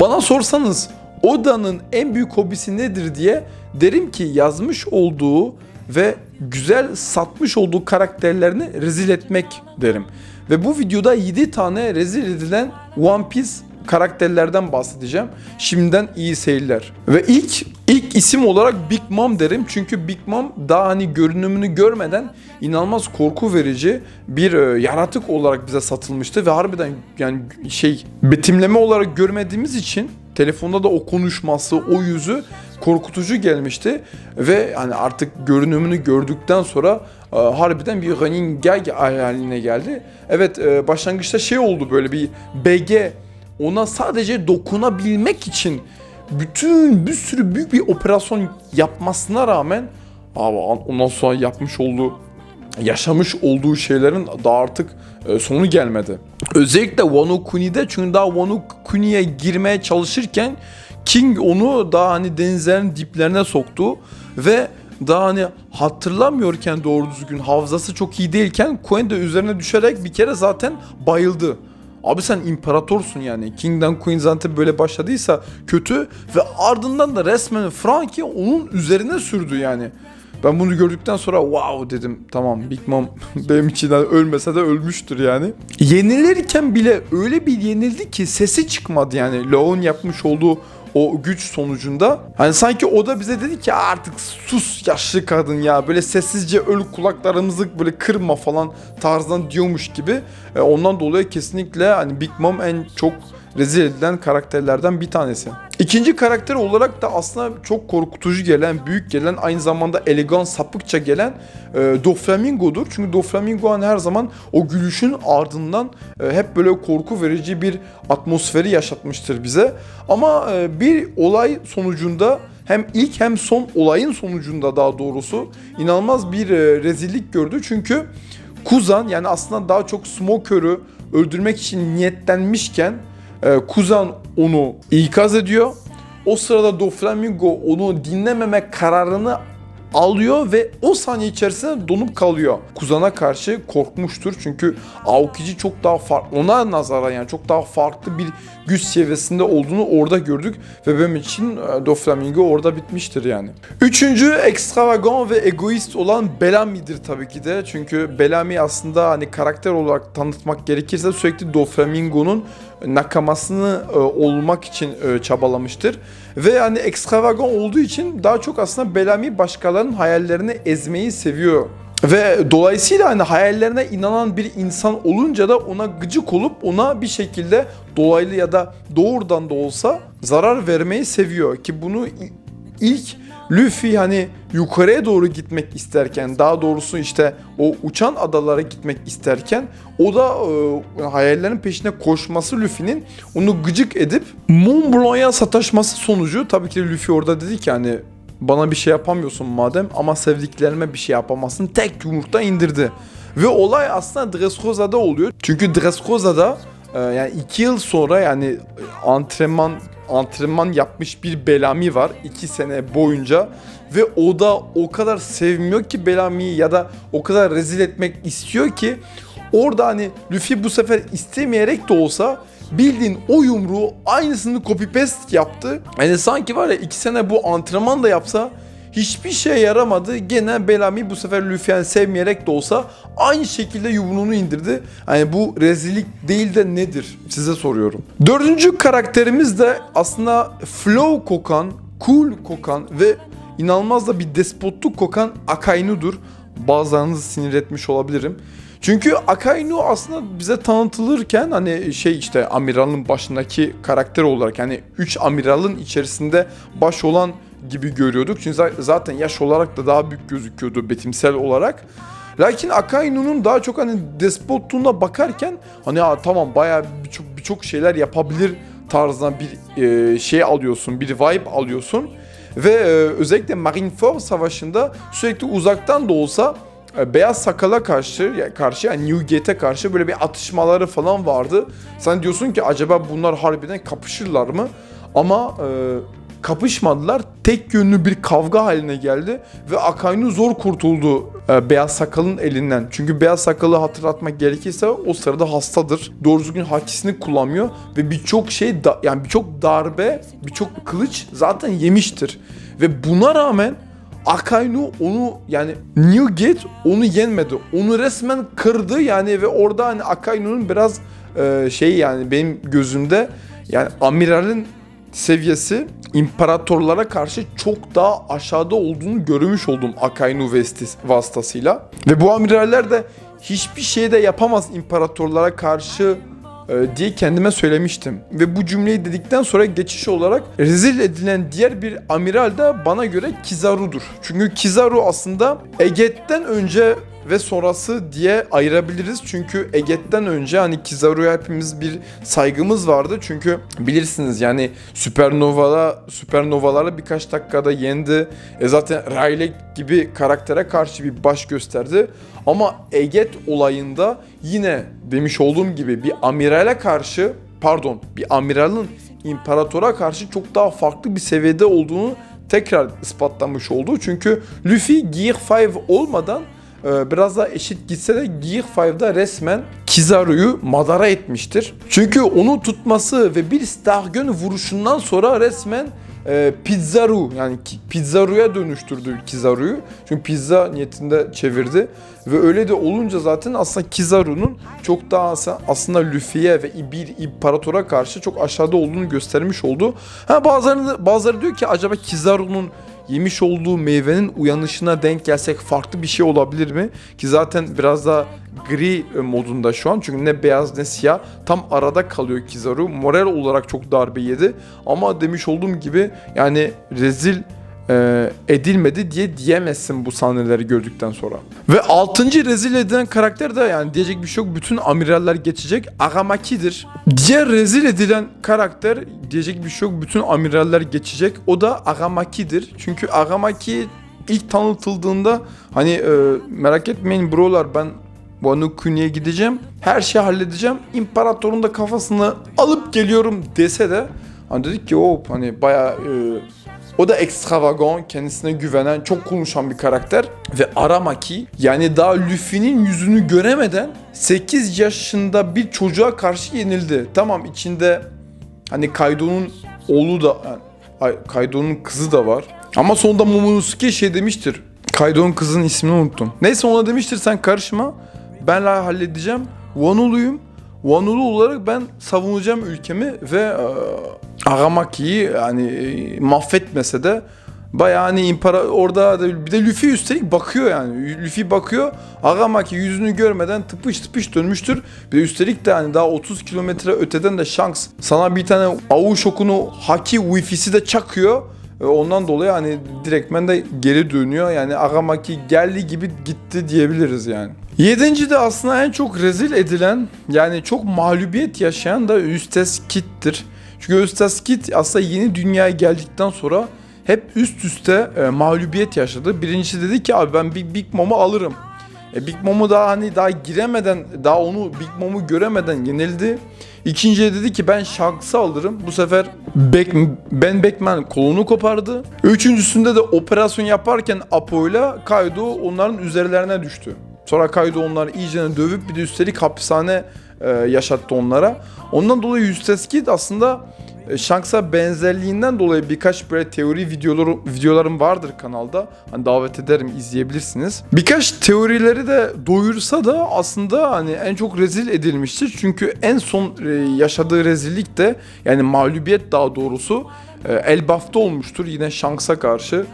Bana sorsanız Oda'nın en büyük hobisi nedir diye derim ki yazmış olduğu ve güzel satmış olduğu karakterlerini rezil etmek derim. Ve bu videoda 7 tane rezil edilen One Piece karakterlerden bahsedeceğim. Şimdiden iyi seyirler. Ve ilk ilk isim olarak Big Mom derim. Çünkü Big Mom daha hani görünümünü görmeden inanılmaz korku verici bir e, yaratık olarak bize satılmıştı ve harbiden yani şey betimleme olarak görmediğimiz için telefonda da o konuşması, o yüzü korkutucu gelmişti ve hani artık görünümünü gördükten sonra e, harbiden bir running gag haline geldi. Evet e, başlangıçta şey oldu böyle bir BG ona sadece dokunabilmek için bütün bir sürü büyük bir operasyon yapmasına rağmen abi ondan sonra yapmış olduğu yaşamış olduğu şeylerin daha artık e, sonu gelmedi. Özellikle Wano Kuni'de çünkü daha Wano Kuni'ye girmeye çalışırken King onu daha hani denizlerin diplerine soktu ve daha hani hatırlamıyorken doğru düzgün hafızası çok iyi değilken Queen de üzerine düşerek bir kere zaten bayıldı. Abi sen imparatorsun yani. King'den Queen zaten böyle başladıysa kötü ve ardından da resmen Frankie onun üzerine sürdü yani. Ben bunu gördükten sonra wow dedim. Tamam Big Mom benim için hani ölmese de ölmüştür yani. Yenilirken bile öyle bir yenildi ki sesi çıkmadı yani. Lao'nun yapmış olduğu o güç sonucunda. Hani sanki o da bize dedi ki artık sus yaşlı kadın ya böyle sessizce öl kulaklarımızı böyle kırma falan tarzdan diyormuş gibi. E, ondan dolayı kesinlikle hani Big Mom en çok rezil edilen karakterlerden bir tanesi. İkinci karakter olarak da aslında çok korkutucu gelen, büyük gelen, aynı zamanda elegan, sapıkça gelen e, Doflamingo'dur. Çünkü Doflamingo hani her zaman o gülüşün ardından e, hep böyle korku verici bir atmosferi yaşatmıştır bize. Ama e, bir olay sonucunda hem ilk hem son olayın sonucunda daha doğrusu inanılmaz bir e, rezillik gördü. Çünkü Kuzan yani aslında daha çok Smoker'ı öldürmek için niyetlenmişken Kuzan onu ikaz ediyor. O sırada Doflamingo onu dinlememe kararını alıyor ve o saniye içerisinde donup kalıyor. Kuzan'a karşı korkmuştur çünkü Aoki'ci çok daha farklı ona nazaran yani çok daha farklı bir güç seviyesinde olduğunu orada gördük ve benim için e, Doflamingo orada bitmiştir yani. Üçüncü ekstravagan ve egoist olan Bellamy'dir tabii ki de çünkü Bellamy aslında hani karakter olarak tanıtmak gerekirse sürekli Doflamingo'nun nakamasını e, olmak için e, çabalamıştır. Ve hani ekstravagan olduğu için daha çok aslında Bellamy başkalarının hayallerini ezmeyi seviyor. Ve dolayısıyla hani hayallerine inanan bir insan olunca da ona gıcık olup ona bir şekilde dolaylı ya da doğrudan da olsa zarar vermeyi seviyor. Ki bunu ilk Luffy hani yukarıya doğru gitmek isterken daha doğrusu işte o uçan adalara gitmek isterken o da e, hayallerin peşine koşması Luffy'nin onu gıcık edip Mont Blanc'a sataşması sonucu tabii ki Luffy orada dedi ki hani bana bir şey yapamıyorsun madem ama sevdiklerime bir şey yapamazsın tek yumurta indirdi. Ve olay aslında Dressrosa'da oluyor. Çünkü Dressrosa'da e, yani iki yıl sonra yani antrenman antrenman yapmış bir Belami var 2 sene boyunca ve o da o kadar sevmiyor ki Belami'yi ya da o kadar rezil etmek istiyor ki orada hani Luffy bu sefer istemeyerek de olsa bildiğin o yumruğu aynısını copy paste yaptı. Yani sanki var ya 2 sene bu antrenman da yapsa hiçbir şeye yaramadı. Gene Bellamy bu sefer Luffy'ni sevmeyerek de olsa aynı şekilde yumruğunu indirdi. Yani bu rezillik değil de nedir? Size soruyorum. Dördüncü karakterimiz de aslında flow kokan, cool kokan ve inanılmaz da bir despotluk kokan Akainu'dur. Bazılarınızı sinir etmiş olabilirim. Çünkü Akainu aslında bize tanıtılırken hani şey işte amiralın başındaki karakter olarak yani 3 amiralın içerisinde baş olan gibi görüyorduk. Çünkü zaten yaş olarak da daha büyük gözüküyordu betimsel olarak. Lakin Akainu'nun daha çok hani despotluğuna bakarken hani ya tamam bayağı birçok birçok şeyler yapabilir tarzdan bir e, şey alıyorsun, bir vibe alıyorsun. Ve e, özellikle Marineford Savaşı'nda sürekli uzaktan da olsa Beyaz Sakal'a karşı karşı yani New Gate'e karşı böyle bir atışmaları falan vardı. Sen diyorsun ki acaba bunlar harbiden kapışırlar mı? Ama e, kapışmadılar. Tek yönlü bir kavga haline geldi ve Akainu zor kurtuldu e, Beyaz Sakal'ın elinden. Çünkü Beyaz Sakal'ı hatırlatmak gerekirse o sırada hastadır. Doğru düzgün hakisini kullanmıyor ve birçok şey da, yani birçok darbe, birçok kılıç zaten yemiştir. Ve buna rağmen Akainu onu yani Newgate onu yenmedi. Onu resmen kırdı yani ve orada hani Akainu'nun biraz e, şey yani benim gözümde yani amiralin seviyesi imparatorlara karşı çok daha aşağıda olduğunu görmüş oldum Akainu vestis- vasıtasıyla. Ve bu amiraller de hiçbir şey de yapamaz imparatorlara karşı diye kendime söylemiştim. Ve bu cümleyi dedikten sonra geçiş olarak rezil edilen diğer bir amiral de bana göre Kizaru'dur. Çünkü Kizaru aslında Eget'ten önce ve sonrası diye ayırabiliriz. Çünkü Eget'ten önce hani Kizaru'ya hepimiz bir saygımız vardı. Çünkü bilirsiniz yani süpernovalara süpernovalara birkaç dakikada yendi. E zaten Rayleigh gibi karaktere karşı bir baş gösterdi. Ama Eget olayında yine demiş olduğum gibi bir amirale karşı pardon bir amiralın imparatora karşı çok daha farklı bir seviyede olduğunu tekrar ispatlamış oldu. Çünkü Luffy Gear 5 olmadan biraz daha eşit gitse de Gear 5'da resmen Kizaru'yu madara etmiştir. Çünkü onu tutması ve bir Stargön vuruşundan sonra resmen e, Pizzaru yani Pizzaru'ya dönüştürdü Kizaru'yu. Çünkü pizza niyetinde çevirdi. Ve öyle de olunca zaten aslında Kizaru'nun çok daha aslında Luffy'ye ve bir imparatora karşı çok aşağıda olduğunu göstermiş oldu. Ha bazıları, bazıları diyor ki acaba Kizaru'nun yemiş olduğu meyvenin uyanışına denk gelsek farklı bir şey olabilir mi? Ki zaten biraz daha gri e, modunda şu an. Çünkü ne beyaz ne siyah. Tam arada kalıyor Kizaru. Moral olarak çok darbe yedi. Ama demiş olduğum gibi yani rezil e, edilmedi diye diyemezsin bu sahneleri gördükten sonra. Ve 6. rezil edilen karakter de yani diyecek bir şey yok. Bütün amiraller geçecek. Agamaki'dir. Diğer rezil edilen karakter diyecek bir şey yok. Bütün amiraller geçecek. O da Agamaki'dir. Çünkü Agamaki ilk tanıtıldığında hani e, merak etmeyin brolar ben Wano Kuni'ye gideceğim. Her şeyi halledeceğim. İmparatorun da kafasını alıp geliyorum dese de hani dedik ki o hani bayağı e, o da extravagant, kendisine güvenen, çok konuşan bir karakter. Ve Aramaki yani daha Luffy'nin yüzünü göremeden 8 yaşında bir çocuğa karşı yenildi. Tamam içinde hani Kaido'nun oğlu da yani, Kaido'nun kızı da var. Ama sonunda Momonosuke şey demiştir. Kaido'nun kızının ismini unuttum. Neyse ona demiştir sen karışma. Ben halledeceğim. Wanulu'yum. Wanulu olarak ben savunacağım ülkemi ve e, Aramaki'yi yani e, mahvetmese de bayağı hani impara orada da bir de Luffy üstelik bakıyor yani. Luffy bakıyor. Aramaki yüzünü görmeden tıpış tıpış dönmüştür. Bir de üstelik de hani daha 30 kilometre öteden de Shanks sana bir tane avu şokunu haki wifi'si de çakıyor. E, Ondan dolayı hani direktmen de geri dönüyor. Yani Agamaki geldi gibi gitti diyebiliriz yani. Yedinci de aslında en çok rezil edilen yani çok mağlubiyet yaşayan da Üstes Kit'tir. Çünkü Üstes Kit aslında yeni dünyaya geldikten sonra hep üst üste e, mağlubiyet yaşadı. Birincisi dedi ki abi ben Big, Big Mom'u alırım. E, Big Mom'u daha hani daha giremeden, daha onu Big Mom'u göremeden yenildi. İkinciye dedi ki ben Shanks'ı alırım. Bu sefer Beck, Ben Beckman kolunu kopardı. Üçüncüsünde de operasyon yaparken Apo'yla Kaido onların üzerlerine düştü. Sonra Kaido onları iyice dövüp bir de üstelik hapishane e, yaşattı onlara. Ondan dolayı Eustace Kid aslında e, Shanks'a benzerliğinden dolayı birkaç böyle teori videoları, videolarım vardır kanalda. Hani davet ederim izleyebilirsiniz. Birkaç teorileri de doyursa da aslında hani en çok rezil edilmiştir. Çünkü en son e, yaşadığı rezillik de yani mağlubiyet daha doğrusu e, Elbaf'ta olmuştur yine Shanks'a karşı.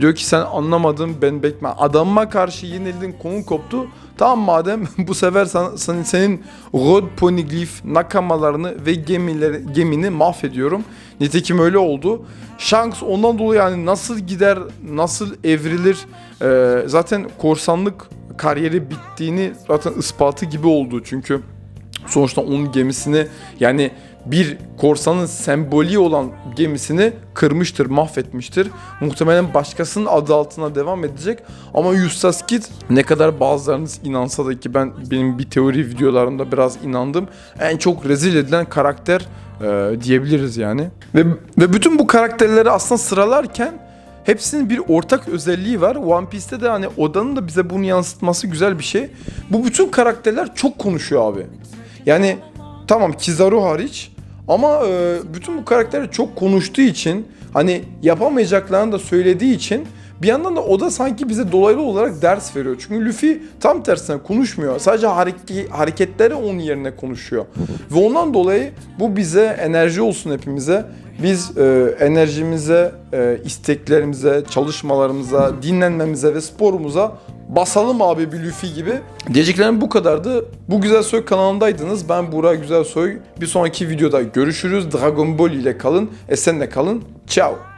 Diyor ki sen anlamadın ben Beckman. Adamıma karşı yenildin konun koptu. Tamam madem bu sefer sen, sen- senin Rod Poneglyph nakamalarını ve gemileri, gemini mahvediyorum. Nitekim öyle oldu. Shanks ondan dolayı yani nasıl gider, nasıl evrilir e, zaten korsanlık kariyeri bittiğini zaten ispatı gibi oldu. Çünkü sonuçta onun gemisini yani bir korsanın sembolü olan gemisini kırmıştır, mahvetmiştir. Muhtemelen başkasının adı altına devam edecek. Ama Eustace Kid ne kadar bazılarınız inansa da ki ben benim bir teori videolarımda biraz inandım. En çok rezil edilen karakter e, diyebiliriz yani. Ve, ve bütün bu karakterleri aslında sıralarken hepsinin bir ortak özelliği var. One Piece'te de hani Oda'nın da bize bunu yansıtması güzel bir şey. Bu bütün karakterler çok konuşuyor abi. Yani tamam Kizaru hariç ama e, bütün bu karakterler çok konuştuğu için hani yapamayacaklarını da söylediği için bir yandan da o da sanki bize dolaylı olarak ders veriyor. Çünkü Luffy tam tersine konuşmuyor. Sadece hareke- hareketleri onun yerine konuşuyor. Ve ondan dolayı bu bize enerji olsun hepimize. Biz e, enerjimize, e, isteklerimize, çalışmalarımıza, dinlenmemize ve sporumuza basalım abi bir Luffy gibi. Diyeceklerim bu kadardı. Bu Güzel Soy kanalındaydınız. Ben Burak Güzel Soy. Bir sonraki videoda görüşürüz. Dragon Ball ile kalın. Esenle kalın. Ciao.